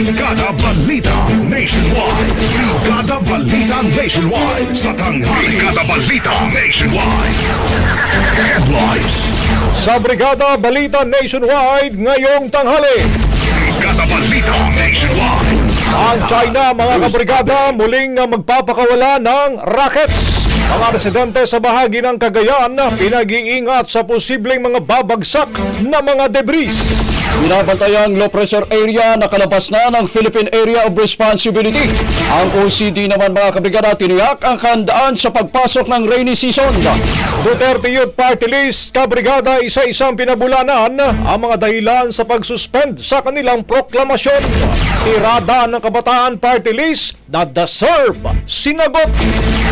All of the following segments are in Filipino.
Brigada Balita Nationwide. Brigada Balita Nationwide sa tanghali. Brigada Balita Nationwide. Headlines. Sa Brigada Balita Nationwide ngayong tanghali. Brigada Balita Nationwide. Ang China, mga kabrigada, muling magpapakawala ng rockets. Mga residente sa bahagi ng Cagayan na pinag-iingat sa posibleng mga babagsak na mga debris. Binabantayang low pressure area na kalabas na ng Philippine Area of Responsibility. Ang OCD naman mga kabrigada tiniyak ang kandaan sa pagpasok ng rainy season. Duterte Youth Party List, kabrigada, isa-isang pinabulanan ang mga dahilan sa pagsuspend sa kanilang proklamasyon. Tirada ng Kabataan Party List na deserve sinagot.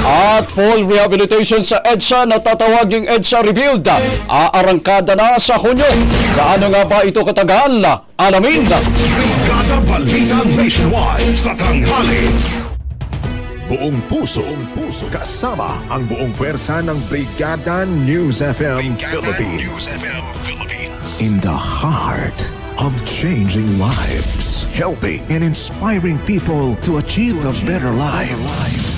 At full rehabilitation sa EDSA na tatawaging EDSA Rebuild. Aarangkada na sa Hunyo. Gaano nga ba ito katagal? Alamin. Brigada Balita Nationwide sa tanghali. Buong puso, buong puso, kasama ang buong pwersa ng Brigada News FM Philippines. In the heart of changing lives, helping and inspiring people to achieve a better life.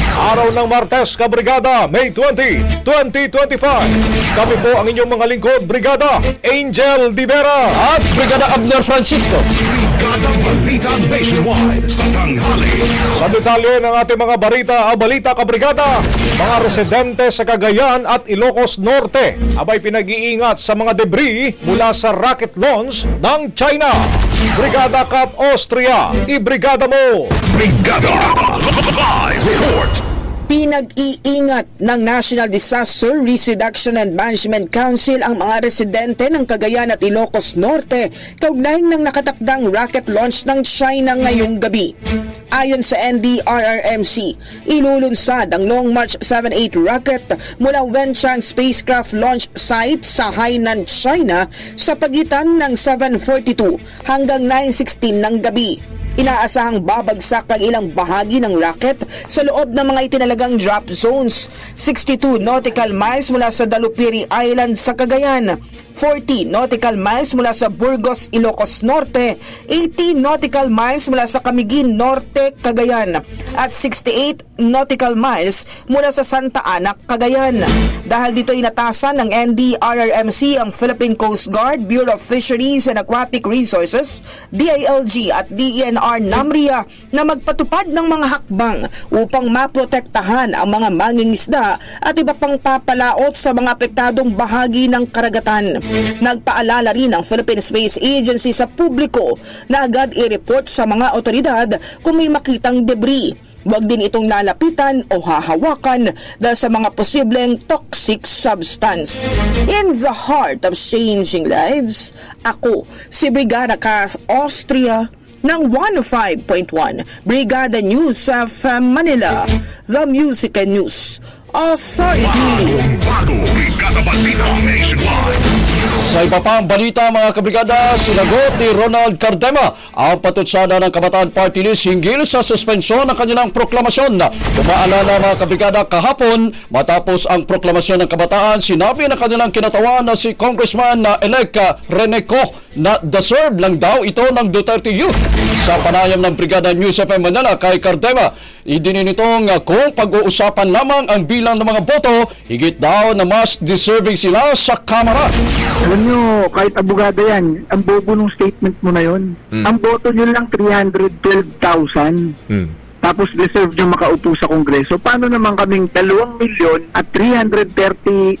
Araw ng Martes, Kabrigada, May 20, 2025. Kami po ang inyong mga lingkod, Brigada Angel Divera at Brigada Abner Francisco. Brigada Balita Nationwide sa tanghali. Sa detalye ng ating mga barita, ah, balita kabrigada, mga residente sa Cagayan at Ilocos Norte abay pinag-iingat sa mga debris mula sa rocket launch ng China. Brigada Kat Austria, ibrigada mo! Brigada Live Report. Pinag-iingat ng National Disaster Risk Reduction and Management Council ang mga residente ng Cagayan at Ilocos Norte kaugnay ng nakatakdang rocket launch ng China ngayong gabi. Ayon sa NDRRMC, ilulunsad ang Long March 78 rocket mula Wenchang Spacecraft Launch Site sa Hainan, China sa pagitan ng 7.42 hanggang 9.16 ng gabi. Inaasahang babagsak ang ilang bahagi ng rocket sa loob ng mga itinalagang drop zones. 62 nautical miles mula sa Dalupiri Island sa Cagayan. 40 nautical miles mula sa Burgos, Ilocos Norte, 80 nautical miles mula sa Camiguin Norte, Cagayan, at 68 nautical miles mula sa Santa Ana, Cagayan. Dahil dito inatasan ng NDRRMC ang Philippine Coast Guard, Bureau of Fisheries and Aquatic Resources, DILG at DENR NAMRIA na magpatupad ng mga hakbang upang maprotektahan ang mga mangingisda at iba pang papalaot sa mga apektadong bahagi ng karagatan. Nagpaalala rin ang Philippine Space Agency sa publiko na agad i-report sa mga otoridad kung may makitang debris. Huwag din itong lalapitan o hahawakan dahil sa mga posibleng toxic substance. In the heart of changing lives, ako si Brigada Cass Austria ng 105.1 Brigada News of Manila, The Music and News Authority. Bago, Brigada Balita Nationwide. Sa iba pang balita mga kabrigada, sinagot ni Ronald Cardema ang patutsada ng Kabataan Party List hinggil sa suspensyon ng kanilang proklamasyon. Kumaalala mga kabrigada kahapon matapos ang proklamasyon ng Kabataan, sinabi ng kanilang kinatawan na si Congressman na elect Rene Co na deserve lang daw ito ng Duterte Youth. Sa panayam ng Brigada News FM Manila kay Cardema, idininitong uh, kung pag-uusapan lamang ang bilang ng mga boto, higit daw na mas deserving sila sa Kamara. Alam nyo, kahit abogado yan, ang bobo ng statement mo na yon. Ang boto nyo lang 312,000. Tapos deserve nyo makaupo sa Kongreso. Paano naman kaming 2 milyon at 338,000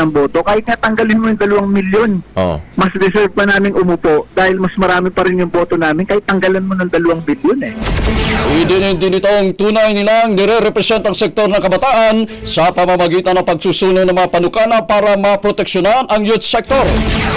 ang boto? Kahit nga tanggalin mo yung 2 milyon, Oh. mas deserve pa namin umupo dahil mas marami pa rin yung boto namin kahit tanggalan mo ng 2 bilyon eh. Idinin din itong tunay nilang nire-represent ang sektor ng kabataan sa pamamagitan ng pagsusunod ng mga panukana para maproteksyonan ang youth sector.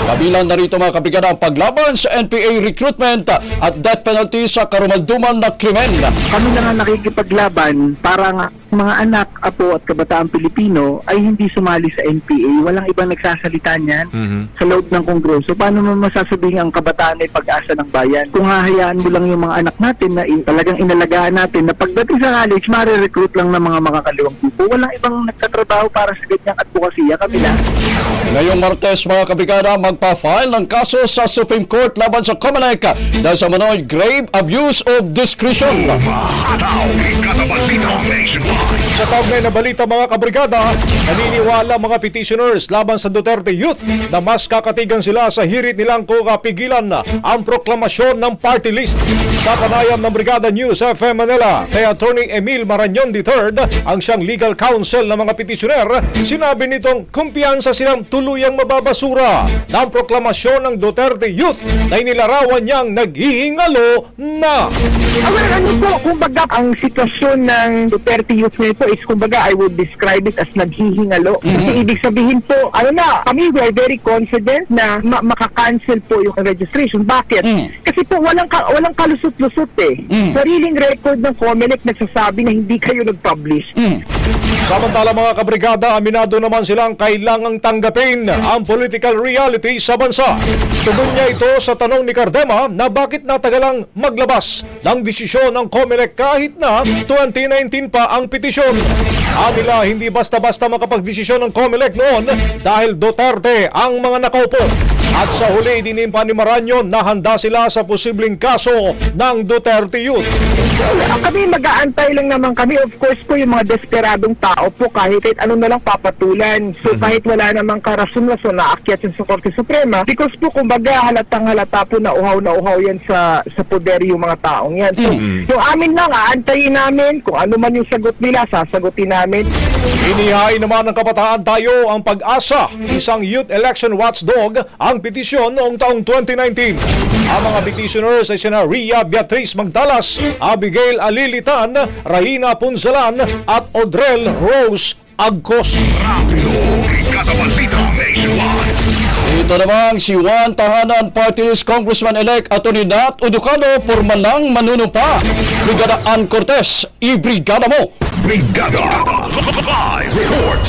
Kabilang na rito mga kabrigada ang paglaban sa NPA recruitment at death penalty sa karumalduman na krimen. Kami na nga nakikipaglaban para nga mga anak, apo at kabataan Pilipino ay hindi sumali sa NPA. Walang ibang nagsasalita niyan sa loob ng Kongreso. Paano mo masasabihin ang kabataan ay pag-asa ng bayan? Kung hahayaan mo lang yung mga anak natin na in- talagang inalagaan natin na pagdating sa college, marirecruit lang ng mga makakaliwang grupo. Walang ibang nagtatrabaho para sa ganyang advokasya. Kami lang. Ngayong Martes mga kabrigada magpa-file ng kaso sa Supreme Court laban sa Comelec dahil sa manoy grave abuse of discretion. Ataw, Brigada Balita Nationwide. Sa kaugnay na balita mga kabrigada, naniniwala mga petitioners laban sa Duterte Youth na mas kakatigan sila sa hirit nilang kukapigilan na ang proklamasyon ng party list. Sa panayam ng Brigada News FM Manila kay Attorney Emil Marañon III, ang siyang legal counsel ng mga petitioner, sinabi nitong kumpiyansa silang tuluyang mababasura ang proklamasyon ng Duterte Youth na inilarawan niyang naghihingalo na. Well, ano po, kumbaga, ang sitwasyon ng Duterte Youth Mayor po is, kumbaga, I would describe it as naghihingalo. Kasi ibig sabihin po, ano na, kami we are very confident na ma- makakancel po yung registration. Bakit? Mm. Kasi po, walang, ka- walang kalusot-lusot eh. Mm. Sariling record ng COMELEC nagsasabi na hindi kayo nag-publish. Samantala mga kabrigada, aminado naman silang kailangang tanggapin ang political reality sa bansa. Tugon niya ito sa tanong ni Cardema na bakit natagalang maglabas ng desisyon ng COMELEC kahit na 2019 pa ang petisyon. Anila hindi basta-basta makapagdesisyon ng COMELEC noon dahil Duterte ang mga nakaupo. At sa huli, dinimpa ni Maranyon na handa sila sa posibleng kaso ng Duterte Youth. Kami mag-aantay lang naman kami. Of course po, yung mga desperadong tao po, kahit, kahit ano na lang papatulan. So kahit wala namang karason-rason na akyat sa Korte Suprema, because po, kumbaga, halatang halata po na uhaw na uhaw yan sa, sa poder yung mga taong yan. So, yung amin lang, aantayin namin kung ano man yung sagot nila, sasagutin namin. Inihain naman ng kabataan tayo ang pag-asa, isang youth election watchdog ang petisyon noong taong 2019. Ang mga petitioners ay sina Ria Beatriz Magdalas, Abigail Alilitan, Rahina Punzalan at Odrel Rose Agcos. Rapido. Ito namang si Juan Tahanan Party List Congressman-elect Atty. Nat Uducano pormanang manunumpa. Brigada Ann Cortez, i-brigada mo! Brigada Live Report.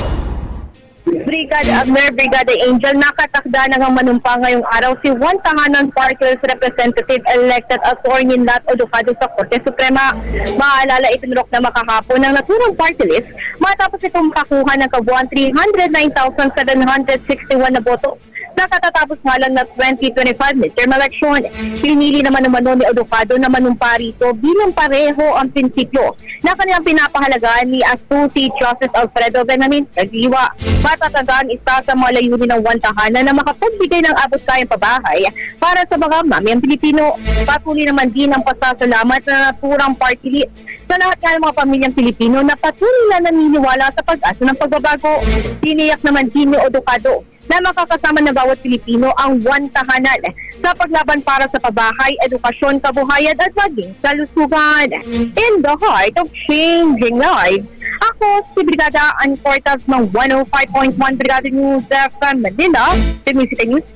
Brigada Admiral Brigada Angel, nakatakda na ng manumpa ngayong araw si Juan Tahanan Parkers Representative elected attorney Nat Oducado sa Korte Suprema. Maalala itinurok na makahapon ng naturang party list matapos itong makakuha ng kabuuan 309,761 na boto na katatapos nga lang na 2025 midterm election. Pinili naman naman ni Oducado na manumpa rito bilang pareho ang prinsipyo na kanilang pinapahalagaan ni Associate Justice Alfredo Benamin Kagiwa. Matatagaan isa sa mga layunin ng one tahanan na makapagbigay ng abot kayang pabahay para sa mga mamayang Pilipino. Patuloy naman din ang pasasalamat na naturang party list sa lahat ng mga pamilyang Pilipino na patuloy na naniniwala sa pag-asa ng pagbabago. Tiniyak naman din ni Oducado na makakasama ng bawat Pilipino ang one tahanan sa paglaban para sa pabahay, edukasyon, kabuhayan at maging kalusugan. In the heart of changing lives, ako si Brigada Ancortas ng 105.1 Brigada News FM Manila, Music News.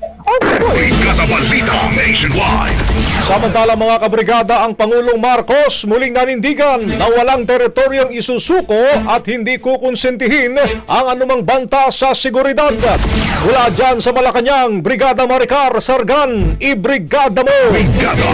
Brigada Balita Nationwide. Samantala mga kabrigada, ang Pangulong Marcos muling nanindigan na walang teritoryong isusuko at hindi kukonsentihin ang anumang banta sa seguridad. Mula dyan sa Malacanang, Brigada Maricar Sargan, ibrigada mo! Brigada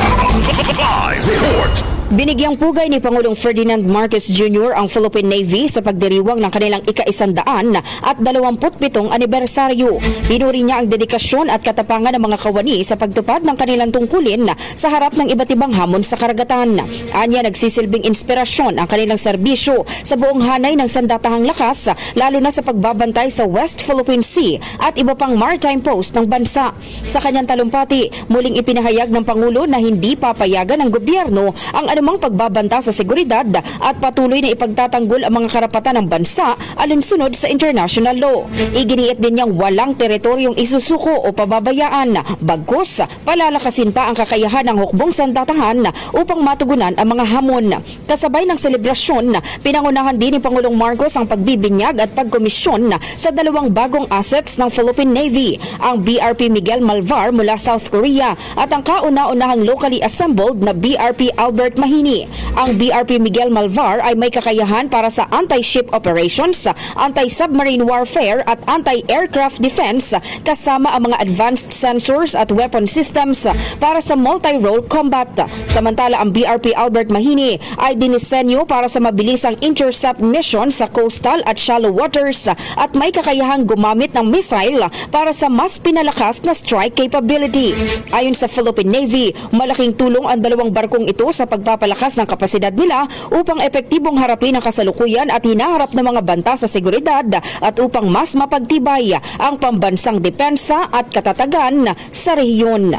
Live Report. Binigyang pugay ni Pangulong Ferdinand Marcos Jr. ang Philippine Navy sa pagdiriwang ng kanilang ika-isandaan at 27 anibersaryo. Pinuri niya ang dedikasyon at katapangan ng mga kawani sa pagtupad ng kanilang tungkulin sa harap ng iba't ibang hamon sa karagatan. Anya nagsisilbing inspirasyon ang kanilang serbisyo sa buong hanay ng sandatahang lakas, lalo na sa pagbabantay sa West Philippine Sea at iba pang maritime post ng bansa. Sa kanyang talumpati, muling ipinahayag ng Pangulo na hindi papayagan ng gobyerno ang anumang pagbabanta sa seguridad at patuloy na ipagtatanggol ang mga karapatan ng bansa alinsunod sa international law. Iginiit din niyang walang teritoryong isusuko o pababayaan. Bagkus, palalakasin pa ang kakayahan ng hukbong sandatahan upang matugunan ang mga hamon. Kasabay ng selebrasyon, pinangunahan din ni Pangulong Marcos ang pagbibinyag at pagkomisyon sa dalawang bagong assets ng Philippine Navy, ang BRP Miguel Malvar mula South Korea at ang kauna-unahang locally assembled na BRP Albert Mahini. Ang BRP Miguel Malvar ay may kakayahan para sa anti-ship operations, anti-submarine warfare at anti-aircraft defense kasama ang mga advanced sensors at weapon systems para sa multi-role combat. Samantala ang BRP Albert Mahini ay dinisenyo para sa mabilisang intercept mission sa coastal at shallow waters at may kakayahang gumamit ng missile para sa mas pinalakas na strike capability. Ayon sa Philippine Navy, malaking tulong ang dalawang barkong ito sa pagpapalakas ng kapasidad nila upang epektibong harapin ang kasalukuyan at hinaharap ng mga banta sa seguridad at upang mas mapagtibay ang pambansang depensa at katatagan sa rehiyon.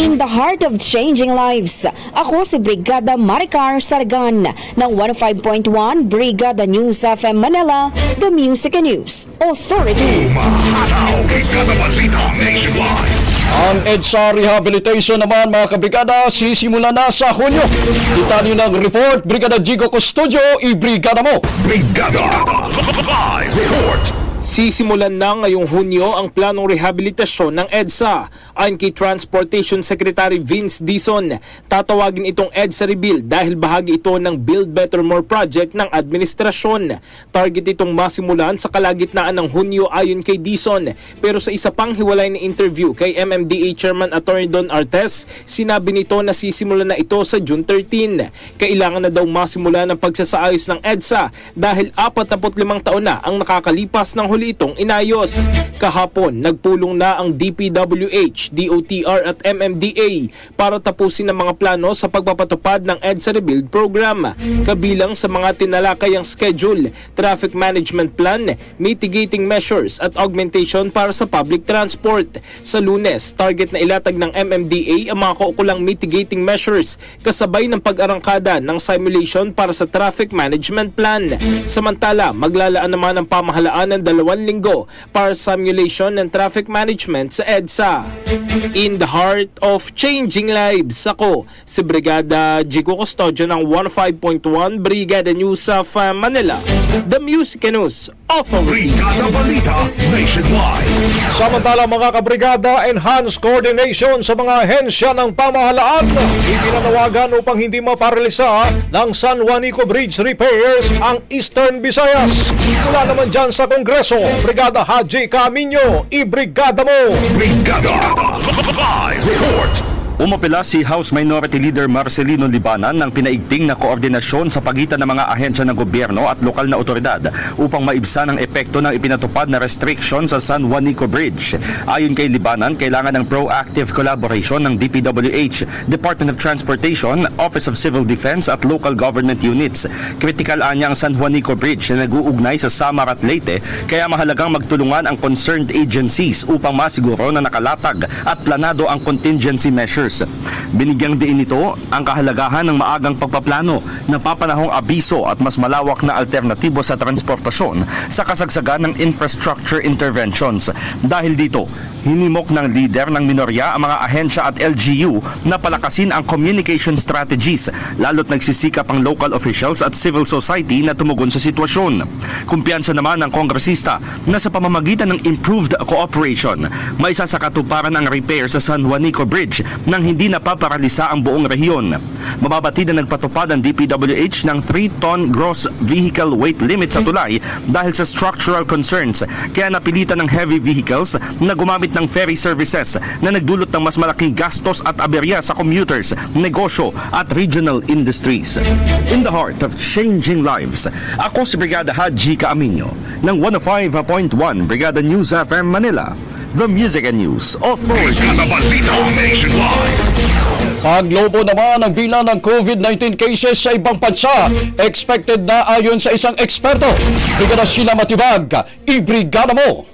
In the heart of changing lives, ako si Brigada Maricar Sargan ng 105.1 Brigada News FM Manila, The Music and News Authority. Umahataw. Brigada Balita Nationwide. Ang EDSA Rehabilitation naman mga kabrigada sisimula na sa Hunyo. Kita niyo ng report, Brigada Jigo Custodio, i-brigada mo. Brigada Live Report. Sisimulan na ngayong Hunyo ang planong rehabilitasyon ng EDSA. Ayon kay Transportation Secretary Vince Dison, tatawagin itong EDSA Rebuild dahil bahagi ito ng Build Better More project ng administrasyon. Target itong masimulan sa kalagitnaan ng Hunyo ayon kay Dison. Pero sa isa pang hiwalay na interview kay MMDA Chairman Attorney Don Artes, sinabi nito na sisimulan na ito sa June 13. Kailangan na daw masimulan ang pagsasaayos ng EDSA dahil 45 taon na ang nakakalipas ng huli itong inayos. Kahapon, nagpulong na ang DPWH, DOTR at MMDA para tapusin ang mga plano sa pagpapatupad ng EDSA Rebuild Program. Kabilang sa mga tinalakay ang schedule, traffic management plan, mitigating measures at augmentation para sa public transport. Sa lunes, target na ilatag ng MMDA ang mga kaukulang mitigating measures kasabay ng pag-arangkada ng simulation para sa traffic management plan. Samantala, maglalaan naman ang pamahalaan ng dalawang linggo para sa simulation ng traffic management sa EDSA. In the heart of changing lives, ako si Brigada Jigo Custodio ng 15.1 Brigada News of uh, Manila, The Music News Authority. Brigada Balita Nationwide. Samantala mga kabrigada, enhanced coordination sa mga ahensya ng pamahalaan. Ipinanawagan upang hindi maparalisa ng San Juanico Bridge repairs ang Eastern Visayas. Mula naman dyan sa Kongreso, Progreso, Brigada Haji Camino, ibrigada mo! Brigada Live Report. Umapela si House Minority Leader Marcelino Libanan ng pinaigting na koordinasyon sa pagitan ng mga ahensya ng gobyerno at lokal na otoridad upang maibsan ang epekto ng ipinatupad na restriction sa San Juanico Bridge. Ayon kay Libanan, kailangan ng proactive collaboration ng DPWH, Department of Transportation, Office of Civil Defense at local government units. Critical anya ang San Juanico Bridge na nag-uugnay sa Samar at Leyte kaya mahalagang magtulungan ang concerned agencies upang masiguro na nakalatag at planado ang contingency measures. Binigyang diin nito ang kahalagahan ng maagang pagpaplano na papanahong abiso at mas malawak na alternatibo sa transportasyon sa kasagsagan ng infrastructure interventions. Dahil dito, hinimok ng leader ng minorya ang mga ahensya at LGU na palakasin ang communication strategies lalo't nagsisikap ang local officials at civil society na tumugon sa sitwasyon. Kumpiyansa naman ng kongresista na sa pamamagitan ng improved cooperation, may sa katuparan ang repair sa San Juanico Bridge nang hindi napaparalisa ang buong rehiyon. Mababatid na nagpatupad ang DPWH ng 3-ton gross vehicle weight limit sa tulay dahil sa structural concerns kaya napilitan ng heavy vehicles na gumamit ng ferry services na nagdulot ng mas malaking gastos at aberya sa commuters, negosyo at regional industries. In the heart of changing lives, ako si Brigada Haji Kaaminyo ng 105.1 Brigada News FM Manila, the Music and News Authority. Brigada Balita Nationwide. Paglobo naman ang bilang ng COVID-19 cases sa ibang bansa, expected na ayon sa isang eksperto. Brigada Sheila Matibag, ibrigada mo!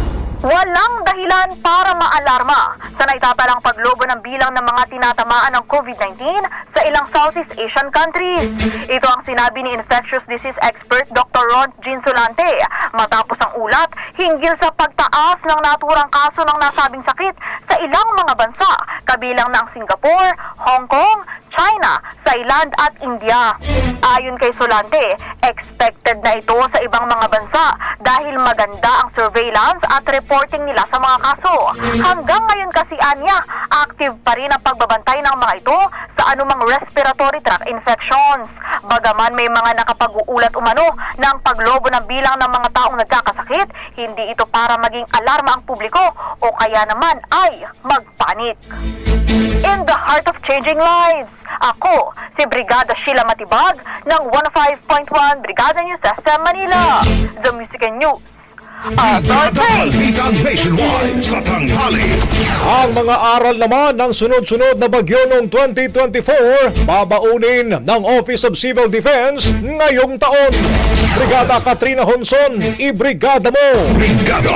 Walang dahilan para maalarma sa naitapalang paglobo ng bilang ng mga tinatamaan ng COVID-19 sa ilang Southeast Asian countries. Ito ang sinabi ni infectious disease expert Dr. Ron Ginsolante matapos ang ulat hinggil sa pagtaas ng naturang kaso ng nasabing sakit sa ilang mga bansa kabilang na ang Singapore, Hong Kong, China, Thailand at India. Ayon kay Solante, expected na ito sa ibang mga bansa dahil maganda ang surveillance at reporting nila sa mga kaso. Hanggang ngayon kasi anya, active pa rin ang pagbabantay ng mga ito sa anumang respiratory tract infections. Bagaman may mga nakapag-uulat umano ng paglobo ng bilang ng mga taong nagkakasakit, hindi ito para maging alarma ang publiko o kaya naman ay magpanik. In the heart of changing lives, ako si Brigada Sheila Matibag ng 105.1 Brigada News FM Manila, The Music and News. Nationwide sa tanghali. Ang mga aral naman ng sunod-sunod na bagyo noong 2024 babaunin ng Office of Civil Defense ngayong taon. Brigada Katrina Honson, ibrigada mo! Brigada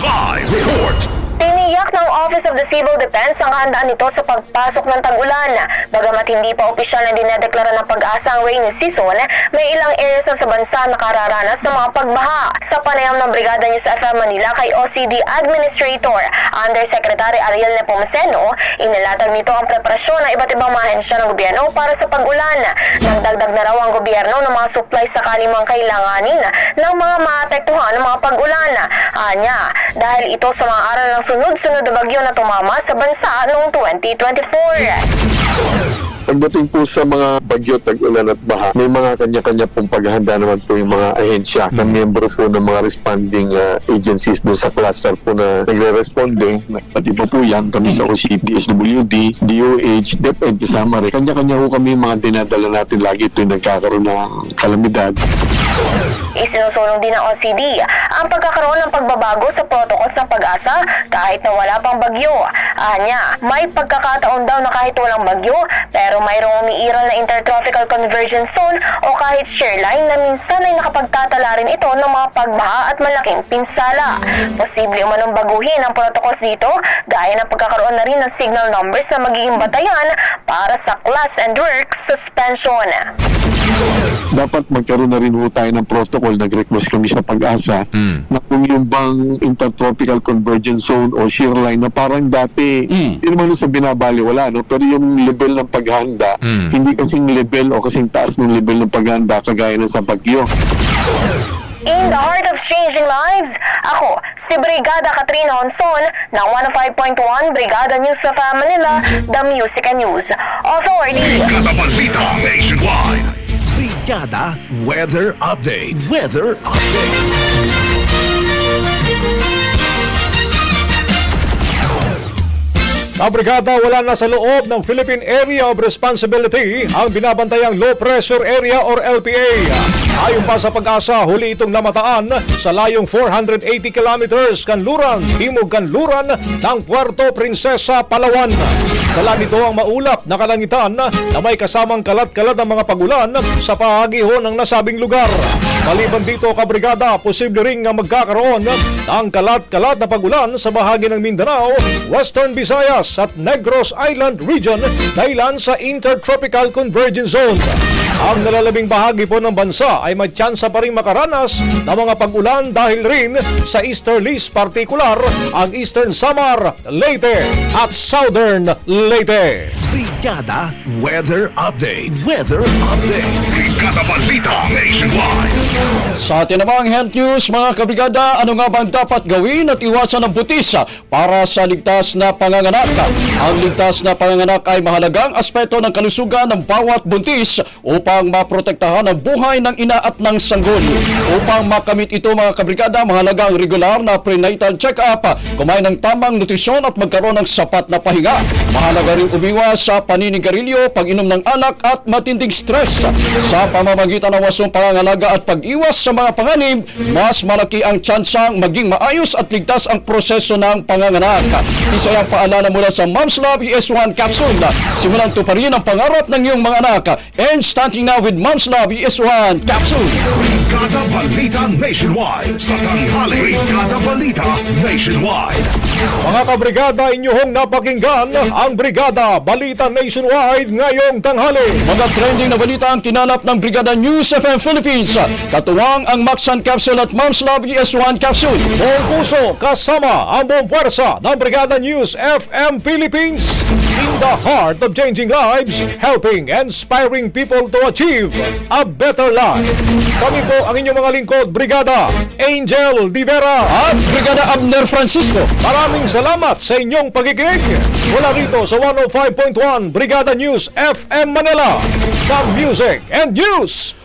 Live Report. Tiniyak ng Office of the Civil Defense ang handaan nito sa pagpasok ng tag-ulan. Bagamat hindi pa opisyal na dinedeklara ng pag-asa ang rainy season, may ilang areas sa bansa nakararanas ng mga pagbaha. Sa panayam ng Brigada News FM Manila kay OCD Administrator Undersecretary Ariel Nepomuceno, inilatag nito ang preparasyon ng iba't ibang mga ahensya ng gobyerno para sa pag-ulan. Nagdagdag na raw ang gobyerno ng mga supply sakali mang kailanganin ng mga maapektuhan ng mga pag-ulan. Anya, dahil ito sa mga aral ng sunod-sunod na bagyo na tumama sa bansa noong 2024. Pagdating po sa mga bagyo, tag-ulan at baha, may mga kanya-kanya pong paghahanda naman po yung mga ahensya na miyembro po ng mga responding uh, agencies doon sa cluster po na nagre-responde. Pati pa po yan, kami sa OCP, SWD, DOH, DepEd, kasama rin. Kanya-kanya po kami yung mga dinadala natin lagi ito yung nagkakaroon ng kalamidad. Isinusulong din ng OCD ang pagkakaroon ng pagbabago sa protocols ng pag-asa kahit na wala pang bagyo. Anya, may pagkakataon daw na kahit walang bagyo pero mayroong umiiral na intertropical convergence zone o kahit shear line na minsan ay nakapagtatala rin ito ng mga pagbaha at malaking pinsala. Posible umanong baguhin ang protocols dito gaya ng pagkakaroon na rin ng signal numbers na magiging batayan para sa class and work suspension. Dapat magkaroon na rin tayo ng protocol. Nag-request kami sa pag-asa na kung yung bang intertropical convergence zone o shear line na parang dati, Mm. hindi naman sa binabali, wala, no? Pero yung level ng paghanda, hindi kasing level o kasing taas ng level ng paghanda kagaya ng sa bagyo. In the heart of changing lives, ako, si Brigada Katrina Honson ng 105.1 Brigada News sa Manila, The Music and News Authority. Brigada Balita Nationwide. Brigada Weather Update. Weather Update. Kabrigada wala na sa loob ng Philippine Area of Responsibility ang binabantayang Low Pressure Area or LPA. Ayon pa sa pag-asa, huli itong namataan sa layong 480 kilometers kanluran, timog kanluran ng Puerto Princesa, Palawan. Dala nito ang maulap na kalangitan na may kasamang kalat-kalat ng mga pagulan sa pahagiho ng nasabing lugar. Maliban dito, kabrigada, posible ring magkakaroon ng kalat-kalat na pagulan sa bahagi ng Mindanao, Western Visayas at Negros Island Region dahilan sa Intertropical Convergence Zone. Ang nalalabing bahagi po ng bansa ay may tsansa pa rin makaranas ng mga pag-ulan dahil rin sa easterlies partikular ang Eastern Samar, Leyte at Southern Leyte. Brigada Weather Update. Weather Update. Brigada Balita Nationwide. Sa atin namang health news, mga kabrigada, ano nga bang dapat gawin at iwasan ng butis para sa ligtas na panganganak? Ang ligtas na panganganak ay mahalagang aspeto ng kalusugan ng bawat buntis upang maprotektahan ang buhay ng ina at ng sanggol. Upang makamit ito mga kabrigada, mahalaga ang regular na prenatal check-up, kumain ng tamang nutrisyon at magkaroon ng sapat na pahinga. Mahalaga rin umiwas sa paninigarilyo, pag-inom ng alak at matinding stress. Sa pamamagitan ng wasong pangangalaga at pag-iwas sa mga panganib, mas malaki ang tsansang maging maayos at ligtas ang proseso ng panganganak. Isa yung paalala mula sa Mom's Love ES1 capsule. Simulan tuparin ang pangarap ng iyong mga anak. And starting now with Mom's Love ES1 capsule. Brigada Balita Nationwide. Sa tanghali. Brigada Balita Nationwide. Mga kabrigada, inyong napakinggan ang Brigada Balita Nationwide ngayong tanghali. Mga trending na balita ang kinalap ng Brigada News FM Philippines. Katuwang ang Maxan Capsule at Mom's Love ES1 Capsule. Buong puso kasama ang buong puwersa ng Brigada News FM Philippines in the heart of changing lives, helping and inspiring people to achieve a better life. Kami po ang inyong mga lingkod, Brigada Angel Divera. At Brigada Abner Francisco. Maraming salamat sa inyong pakikinig. Mula rito sa 105.1 Brigada News FM Manila, the Music and News